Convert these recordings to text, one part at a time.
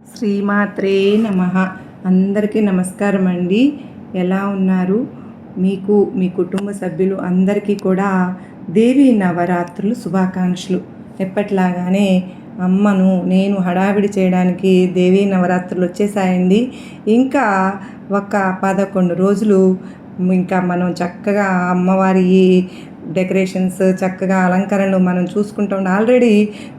శ్రీమాత్రే నమ. అందరికీ నమస్కారం అండి ఎలా ఉన్నారు? మీకు మీ కుటుంబ సభ్యులు అందరికీ కూడా దేవి నవరాత్రులు శుభాకాంక్షలు. ఎప్పట్లాగానే అమ్మను నేను హడావిడి చేయడానికి దేవీ నవరాత్రులు వచ్చేసాయండి. ఇంకా ఒక పదకొండు రోజులు ఇంకా మనం చక్కగా అమ్మవారి డెకరేషన్స్ చక్కగా అలంకరణలు మనం చూసుకుంటూ ఉండే ఆల్రెడీ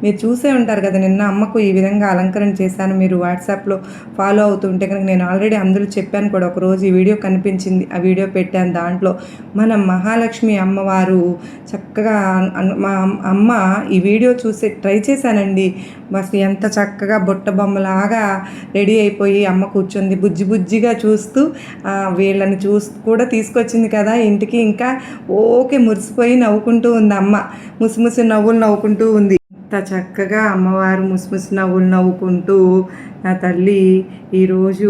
మీరు చూసే ఉంటారు కదా నిన్న అమ్మకు ఈ విధంగా అలంకరణ చేశాను మీరు వాట్సాప్లో ఫాలో అవుతుంటే కనుక నేను ఆల్రెడీ అందులో చెప్పాను కూడా ఒకరోజు ఈ వీడియో కనిపించింది ఆ వీడియో పెట్టాను దాంట్లో. మన మహాలక్ష్మి అమ్మవారు చక్కగా మా అమ్మ ఈ వీడియో చూసి ట్రై చేశానండి. అసలు ఎంత చక్కగా బుట్ట బొమ్మలాగా రెడీ అయిపోయి అమ్మ కూర్చుంది బుజ్జి బుజ్జిగా చూస్తూ వీళ్ళని చూస్తూ కూడా తీసుకొచ్చింది కదా ఇంటికి. ఇంకా ఓకే మురిసి ముసిపోయి నవ్వుకుంటూ ఉంది అమ్మ. ముసిముసి నవ్వులు నవ్వుకుంటూ ఉంది. ఇంత చక్కగా అమ్మవారు ముసిముసి నవ్వులు నవ్వుకుంటూ నా తల్లి ఈరోజు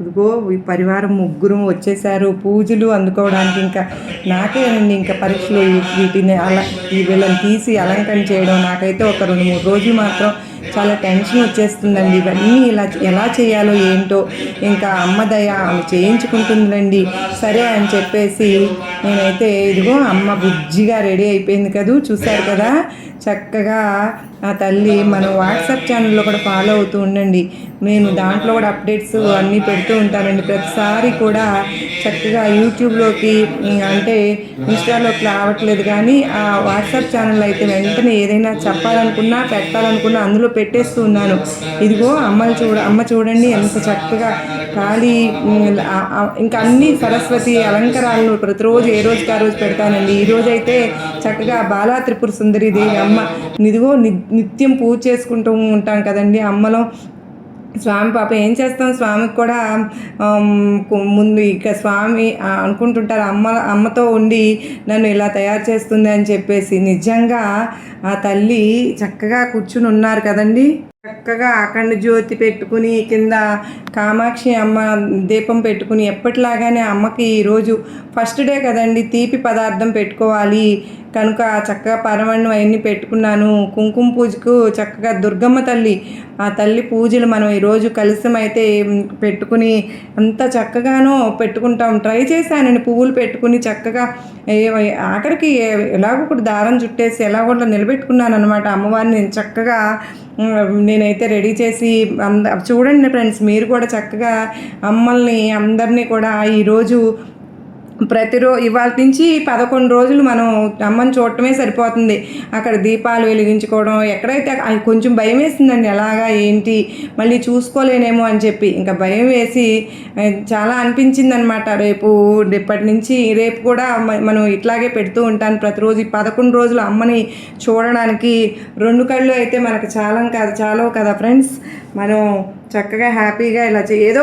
ఇదిగో ఈ పరివారం ముగ్గురు వచ్చేసారు పూజలు అందుకోవడానికి ఇంకా నాకేనండి ఇంకా పరీక్షలు వీటిని అలా ఈ వీళ్ళని తీసి అలంకరణ చేయడం నాకైతే ఒక రెండు మూడు రోజులు మాత్రం చాలా టెన్షన్ వచ్చేస్తుందండి. ఇవన్నీ ఇలా ఎలా చేయాలో ఏంటో ఇంకా అమ్మ దయ ఆమె చేయించుకుంటుందండి సరే అని చెప్పేసి నేనైతే ఇదిగో అమ్మ బుజ్జిగా రెడీ అయిపోయింది కదూ చూశారు కదా? చక్కగా ఆ తల్లి మనం వాట్సాప్ ఛానల్లో కూడా ఫాలో అవుతూ ఉండండి. నేను దాంట్లో కూడా అప్డేట్స్ అన్నీ పెడుతూ ఉంటానండి ప్రతిసారి కూడా చక్కగా యూట్యూబ్లోకి అంటే ఇన్స్టాలోకి రావట్లేదు కానీ ఆ వాట్సాప్ ఛానల్ అయితే వెంటనే ఏదైనా చెప్పాలనుకున్నా పెట్టాలనుకున్నా అందులో పెట్టేస్తూ ఉన్నాను. ఇదిగో అమ్మలు చూడ అమ్మ చూడండి ఎంత చక్కగా ఖాళీ ఇంకా అన్ని సరస్వతి అలంకారాలను ప్రతిరోజు ఏ రోజుకి ఆ రోజు పెడతానండి. ఈరోజైతే అయితే చక్కగా బాలా త్రిపుర సుందరి దేవి అమ్మ ఇదిగో ని- నిత్యం పూజ చేసుకుంటూ ఉంటాం కదండి అమ్మలో. స్వామి పాప ఏం చేస్తాం? స్వామికి కూడా ముందు ఇక స్వామి అనుకుంటుంటారు అమ్మ అమ్మతో ఉండి నన్ను ఇలా తయారు చేస్తుంది అని చెప్పేసి. నిజంగా ఆ తల్లి చక్కగా కూర్చుని ఉన్నారు కదండి. చక్కగా అఖండ జ్యోతి పెట్టుకుని కింద కామాక్షి అమ్మ దీపం పెట్టుకుని ఎప్పటిలాగానే అమ్మకి ఈరోజు ఫస్ట్ డే కదండి. తీపి పదార్థం పెట్టుకోవాలి. కనుక చక్కగా పరమన్నం అవన్నీ పెట్టుకున్నాను. కుంకుమ పూజకు చక్కగా దుర్గమ్మ తల్లి ఆ తల్లి పూజలు మనం ఈరోజు కలిసి అయితే పెట్టుకుని అంత చక్కగానో పెట్టుకుంటాం. ట్రై చేశానండి పువ్వులు పెట్టుకుని చక్కగా. ఆఖరికి ఎలాగో ఒకటి దారం చుట్టేసి ఎలా కూడా నిలబెట్టుకున్నాను అనమాట అమ్మవారిని నేను చక్కగా. నేనైతే రెడీ చేసి అంద చూడండి ఫ్రెండ్స్ మీరు కూడా చక్కగా అమ్మల్ని అందరినీ కూడా ఈరోజు ప్రతిరో ఇవాళ నుంచి పదకొండు రోజులు మనం అమ్మని చూడటమే సరిపోతుంది. అక్కడ దీపాలు వెలిగించుకోవడం ఎక్కడైతే అది కొంచెం భయం వేసిందండి. ఎలాగా ఏంటి మళ్ళీ చూసుకోలేనేమో అని చెప్పి. ఇంకా భయం వేసి చాలా అనిపించింది అనమాట రేపు రేపటి నుంచి రేపు కూడా మనం ఇట్లాగే పెడుతూ ఉంటాను. ప్రతిరోజు ఈ పదకొండు రోజులు అమ్మని చూడడానికి రెండు కళ్ళు అయితే మనకు చాలా కాదు చాలా కదా ఫ్రెండ్స్. మనం చక్కగా హ్యాపీగా ఇలా చే- ఏదో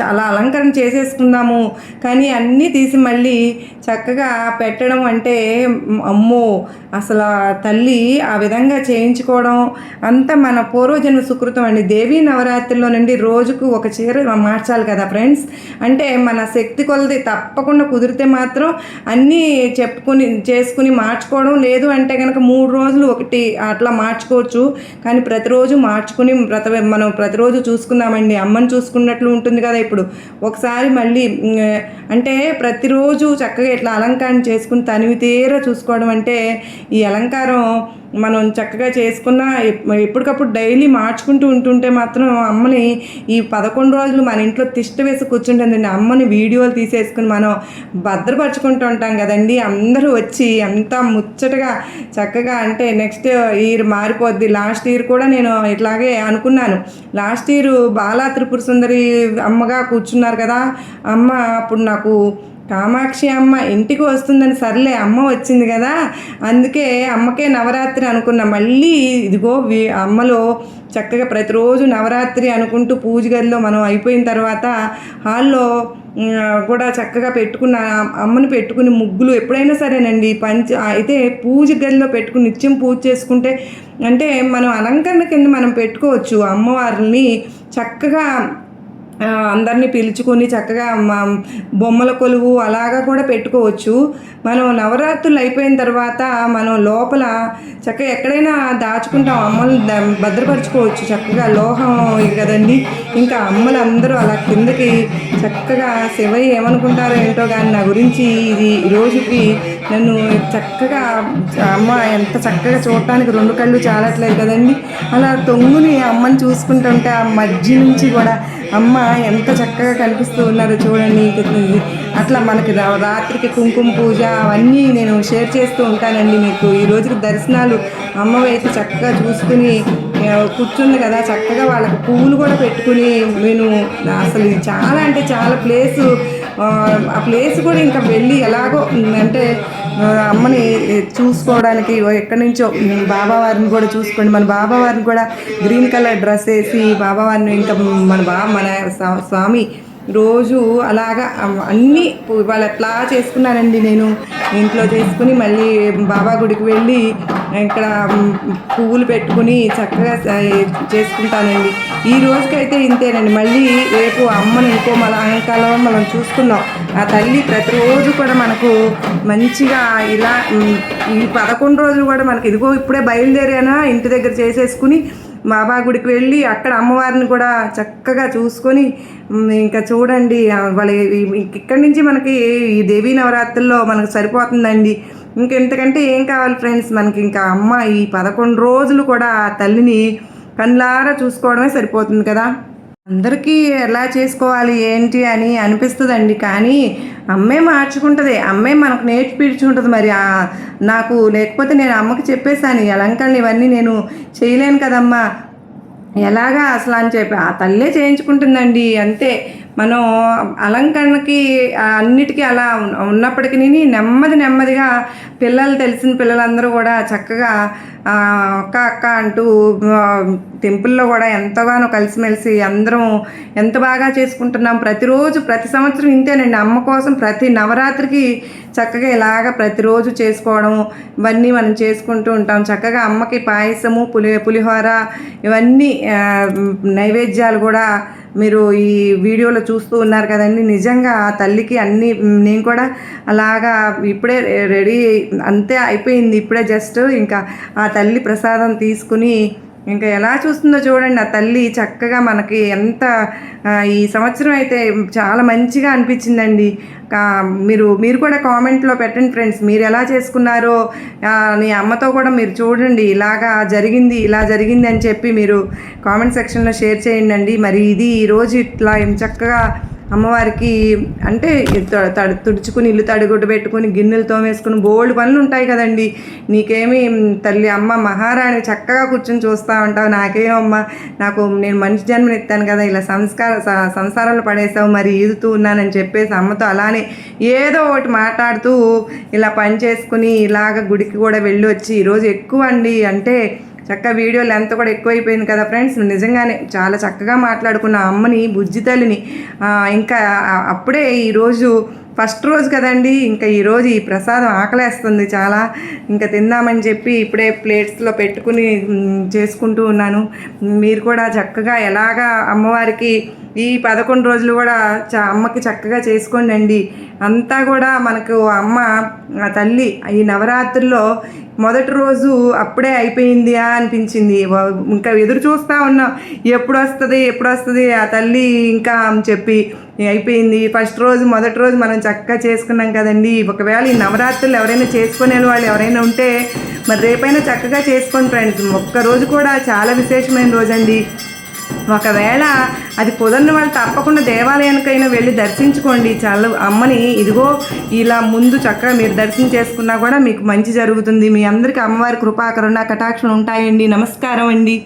చాలా అలంకరణ చేసేసుకుందాము. కానీ అన్నీ తీసి మళ్ళీ చక్కగా పెట్టడం అంటే అమ్మో! అసలు ఆ తల్లి ఆ విధంగా చేయించుకోవడం అంతా మన పూర్వజన్మ సుకృతం అండి. దేవీ నవరాత్రిలో నుండి రోజుకు ఒక చీర మార్చాలి కదా ఫ్రెండ్స్? అంటే మన శక్తి కొలది తప్పకుండా కుదిరితే మాత్రం అన్నీ చెప్పుకుని చేసుకుని మార్చుకోవడం లేదు అంటే కనుక మూడు రోజులు ఒకటి అట్లా మార్చుకోవచ్చు. కానీ ప్రతిరోజు మార్చుకుని ప్రతి మనం ప్రతిరోజు చూసుకుందామండి అమ్మని చూసుకున్నట్లు ఉంటుంది కదా ఇప్పుడు. ఒకసారి మళ్ళీ అంటే ప్రతిరోజు చక్కగా ఇట్లా అలంకారం చేసుకుని తనివి తీర చూసుకోవడం అంటే ఈ అలంకారం మనం చక్కగా చేసుకున్న ఎప్పటికప్పుడు డైలీ మార్చుకుంటూ ఉంటుంటే మాత్రం అమ్మని ఈ పదకొండు రోజులు మన ఇంట్లో తిష్ట వేసి కూర్చుంటుందండి. అమ్మని వీడియోలు తీసేసుకుని మనం భద్రపరచుకుంటూ ఉంటాం కదండి. అందరూ వచ్చి అంతా ముచ్చటగా చక్కగా అంటే నెక్స్ట్ ఇయర్ మారిపోద్ది. లాస్ట్ ఇయర్ కూడా నేను ఇట్లాగే అనుకున్నాను. లాస్ట్ ఇయర్ బాలా త్రిపుర సుందరి అమ్మగా కూర్చున్నారు కదా. అమ్మ అప్పుడు నాకు కామాక్షి అమ్మ ఇంటికి వస్తుందని సర్లే అమ్మ వచ్చింది కదా. అందుకే అమ్మకే నవరాత్రి అనుకున్న. మళ్ళీ ఇదిగో అమ్మలో చక్కగా ప్రతిరోజు నవరాత్రి అనుకుంటూ పూజ గదిలో మనం అయిపోయిన తర్వాత హాల్లో కూడా చక్కగా పెట్టుకున్న అమ్మని పెట్టుకుని ముగ్గులు ఎప్పుడైనా సరేనండి. పంచ అయితే పూజ గదిలో పెట్టుకుని నిత్యం పూజ చేసుకుంటే అంటే మనం అలంకరణ కింద మనం పెట్టుకోవచ్చు. అమ్మవారిని చక్కగా అందరినీ పిలుచుకొని చక్కగా మా బొమ్మల కొలువు అలాగా కూడా పెట్టుకోవచ్చు. మనం నవరాత్రులు అయిపోయిన తర్వాత మనం లోపల చక్కగా ఎక్కడైనా దాచుకుంటాం అమ్మలు భద్రపరచుకోవచ్చు చక్కగా. లోహం ఇది కదండి. ఇంకా అమ్మలు అందరూ అలా కిందకి చక్కగా శివయ్య ఏమనుకుంటారో ఏంటో కానీ నా గురించి ఇది ఈ రోజుకి నన్ను చక్కగా అమ్మ ఎంత చక్కగా చూడటానికి రెండు కళ్ళు చాలట్లేదు కదండి. అలా తొంగుని అమ్మని చూసుకుంటుంటే ఆ మధ్య నుంచి కూడా అమ్మ ఎంత చక్కగా కనిపిస్తూ ఉన్నారో చూడండి అట్లా మనకి రాత్రికి కుంకుమ పూజ అవన్నీ నేను షేర్ చేస్తూ ఉంటానండి మీకు. ఈ రోజుకి దర్శనాలు అమ్మ చక్కగా చూసుకుని కూర్చుంది కదా చక్కగా వాళ్ళకి పువ్వులు కూడా పెట్టుకుని నేను అసలు ఇది చాలా అంటే చాలా ప్లేసు ఆ, ప్లేస్ కూడా ఇంకా వెళ్ళి ఎలాగో అంటే అమ్మని చూసుకోవడానికి ఎక్కడి నుంచో బాబావారిని కూడా చూసుకోండి. మన బాబావారిని కూడా గ్రీన్ కలర్ డ్రెస్ వేసి బాబావారిని ఇంకా మన బా మన స్వామి రోజు అలాగా అన్నీ ఇవాళ వాళ్ళు ఎట్లా చేసుకున్నానండి నేను? ఇంట్లో చేసుకుని మళ్ళీ బాబా గుడికి వెళ్ళి ఇక్కడ పువ్వులు పెట్టుకుని చక్కగా చేసుకుంటానండి. ఈ రోజుకైతే ఇంతేనండి. మళ్ళీ రేపు అమ్మను ఇంకో మన సాయంకాలం మనం చూసుకుందాం. ఆ తల్లి ప్రతిరోజు కూడా మనకు మంచిగా ఇలా ఈ పదకొండు రోజులు కూడా మనకి ఇదిగో ఇప్పుడే బయలుదేరానా? ఇంటి దగ్గర చేసేసుకుని బాబా గుడికి వెళ్ళి అక్కడ అమ్మవారిని కూడా చక్కగా చూసుకొని ఇంకా చూడండి వాళ్ళ ఇక్కడి నుంచి మనకి ఈ దేవీ నవరాత్రుల్లో మనకు సరిపోతుందండి. ఇంకెంతకంటే ఏం కావాలి ఫ్రెండ్స్? మనకి ఇంకా అమ్మ ఈ పదకొండు రోజులు కూడా ఆ తల్లిని కళ్ళారా చూసుకోవడమే సరిపోతుంది కదా? అందరికీ ఎలా చేసుకోవాలి ఏంటి అని అనిపిస్తుందండి. కానీ అమ్మే మార్చుకుంటుంది. అమ్మే మనకు నేర్పించుకుంటుంది మరి నాకు లేకపోతే నేను అమ్మకి చెప్పేశాను ఈ అలంకరణలు ఇవన్నీ నేను చేయలేను కదమ్మా. ఎలాగా అసలు అని చెప్పి ఆ తల్లే చేయించుకుంటుందండి. అంతే. మనం అలంకరణకి అన్నిటికీ అలా ఉన్నప్పటికీ నెమ్మది నెమ్మదిగా పిల్లలు తెలిసిన పిల్లలందరూ కూడా చక్కగా అక్క అక్క అంటూ టెంపుల్లో కూడా ఎంతగానో కలిసిమెలిసి అందరం ఎంత బాగా చేసుకుంటున్నాం. ప్రతిరోజు ప్రతి సంవత్సరం ఇంతేనండి. అమ్మ కోసం ప్రతి నవరాత్రికి చక్కగా ఇలాగ ప్రతిరోజు చేసుకోవడం ఇవన్నీ మనం చేసుకుంటూ ఉంటాం. చక్కగా అమ్మకి పాయసము పులి పులిహోర ఇవన్నీ నైవేద్యాలు కూడా మీరు ఈ వీడియోలో చూస్తూ ఉన్నారు కదండి. నిజంగా ఆ తల్లికి అన్నీ నేను కూడా అలాగా ఇప్పుడే రెడీ అంతే అయిపోయింది. ఇప్పుడే జస్ట్ ఇంకా ఆ తల్లి ప్రసాదం తీసుకుని ఇంకా ఎలా చూస్తుందో చూడండి ఆ తల్లి చక్కగా మనకి ఎంత ఈ సంవత్సరం అయితే చాలా మంచిగా అనిపించిందండి. మీరు మీరు కూడా కామెంట్లో పెట్టండి ఫ్రెండ్స్ మీరు ఎలా చేసుకున్నారో నీ మీ అమ్మతో కూడా మీరు చూడండి ఇలాగా జరిగింది ఇలా జరిగింది అని చెప్పి మీరు కామెంట్ సెక్షన్లో షేర్ చేయండి అండి. మరి ఇది ఈరోజు ఇట్లా చక్కగా అమ్మవారికి అంటే త- తడు తుడుచుకుని ఇల్లు తడిగుడ్డ పెట్టుకుని గిన్నెలు తోమేసుకుని బోల్డ్ పనులు ఉంటాయి కదండి. నీకేమి తల్లి అమ్మ మహారాణి చక్కగా కూర్చొని చూస్తూ ఉంటావు. నాకేమమ్మా నాకు నేను మనిషి జన్మనిస్తాను కదా ఇలా సంస్కార స- సంసారాలు పడేసావు మరి ఈదుతూ ఉన్నానని చెప్పేసి అమ్మతో అలానే ఏదో ఒకటి మాట్లాడుతూ ఇలా పని చేసుకుని ఇలాగ గుడికి కూడా వెళ్ళి వచ్చి ఈరోజు ఎక్కువ అండి అంటే చక్క వీడియో లెంత్ కూడా ఎక్కువైపోయింది కదా ఫ్రెండ్స్. నిజంగానే చాలా చక్కగా మాట్లాడుకున్న అమ్మని బుజ్జి తల్లిని. ఇంకా అప్పుడే ఈరోజు ఫస్ట్ రోజు కదండి ఇంకా ఈరోజు ఈ ప్రసాదం ఆకలేస్తుంది చాలా. ఇంకా తిందామని చెప్పి ఇప్పుడే ప్లేట్స్లో పెట్టుకుని చేసుకుంటూ ఉన్నాను. మీరు కూడా చక్కగా ఎలాగా అమ్మవారికి ఈ పదకొండు రోజులు కూడా చ అమ్మకి చక్కగా చేసుకోండి అండి అంతా కూడా మనకు అమ్మ ఆ తల్లి ఈ నవరాత్రుల్లో మొదటి రోజు అప్పుడే అయిపోయింది అనిపించింది. ఇంకా ఎదురు చూస్తూ ఉన్నాం. ఎప్పుడు వస్తుంది ఎప్పుడు వస్తుంది ఆ తల్లి ఇంకా అని చెప్పి అయిపోయింది. ఫస్ట్ రోజు మొదటి రోజు మనం చక్కగా చేసుకున్నాం కదండి. ఒకవేళ ఈ నవరాత్రులు ఎవరైనా చేసుకునే వాళ్ళు ఎవరైనా ఉంటే మరి రేపైనా చక్కగా చేసుకోండి ఫ్రెండ్స్. ఒక్క రోజు కూడా చాలా విశేషమైన రోజండి. ఒకవేళ అది కుదరని వాళ్ళు తప్పకుండా దేవాలయానికైనా వెళ్ళి దర్శించుకోండి. చాలా అమ్మని ఇదిగో ఇలా ముందు చక్కగా మీరు దర్శనం చేసుకున్నా కూడా మీకు మంచి జరుగుతుంది. మీ అందరికీ అమ్మవారి కృపా కరుణ కటాక్షలు ఉంటాయండి. నమస్కారం అండి.